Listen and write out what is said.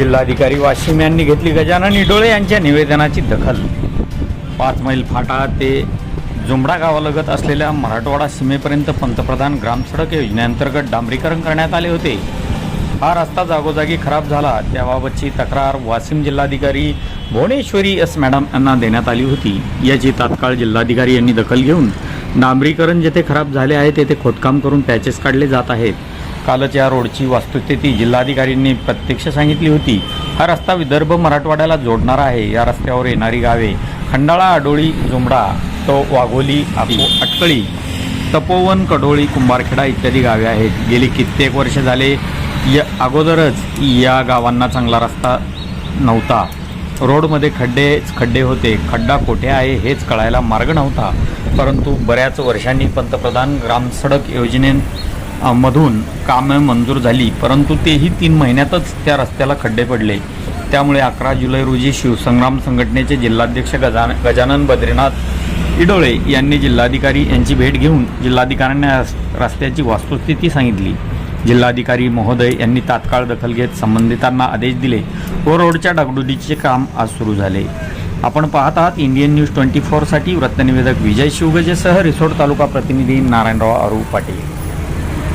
जिल्हाधिकारी वाशिम यांनी घेतली गजानन डोळे यांच्या निवेदनाची दखल. पाच मैल फाटा ते जुमडा गावालगत असलेल्या मराठवाडा सीमेपर्यंत पंतप्रधान ग्रामसडक योजनेअंतर्गत डांबरीकरण करण्यात आले होते. हा रस्ता जागोजागी खराब झाला. त्याबाबतची तक्रार वाशिम जिल्हाधिकारी भुवनेश्वरी एस मॅडम यांना देण्यात आली होती. याची तात्काळ जिल्हाधिकारी यांनी दखल घेऊन डांबरीकरण जेथे खराब झाले आहे तेथे खोदकाम करून पॅचेस काढले जात आहेत. कालच या रोडची वास्तुस्थिती जिल्हाधिकाऱ्यांनी प्रत्यक्ष सांगितली होती. हा रस्ता विदर्भ मराठवाड्याला जोडणारा आहे. या रस्त्यावर येणारी गावे खंडाळा आडोळी जुमडा तो वाघोली अटकळी तपोवन कडोळी कुंभारखेडा इत्यादी गावे आहेत. गेली कित्येक वर्ष झाले या अगोदरच या गावांना चांगला रस्ता नव्हता. रोडमध्ये खड्डेच खड्डे होते. खड्डा कोठे आहे हेच कळायला मार्ग नव्हता. परंतु बऱ्याच वर्षांनी पंतप्रधान ग्रामसडक योजने मधून कामं मंजूर झाली परंतु तेही तीन महिन्यातच त्या रस्त्याला खड्डे पडले. त्यामुळे अकरा जुलै रोजी शिवसंग्राम संघटनेचे जिल्हाध्यक्ष गजान गजानन बद्रीनाथ इडोळे यांनी जिल्हाधिकारी यांची भेट घेऊन जिल्हाधिकाऱ्यांना रस्त्याची वास्तुस्थिती सांगितली. जिल्हाधिकारी महोदय यांनी तात्काळ दखल घेत संबंधितांना आदेश दिले व रोडच्या डागडुडीचे काम आज सुरू झाले. आपण पाहत आहात इंडियन न्यूज ट्वेंटी फोरसाठी वृत्तनिवेदक विजय शिवगजेसह रिसोड तालुका प्रतिनिधी नारायणराव अरू पाटील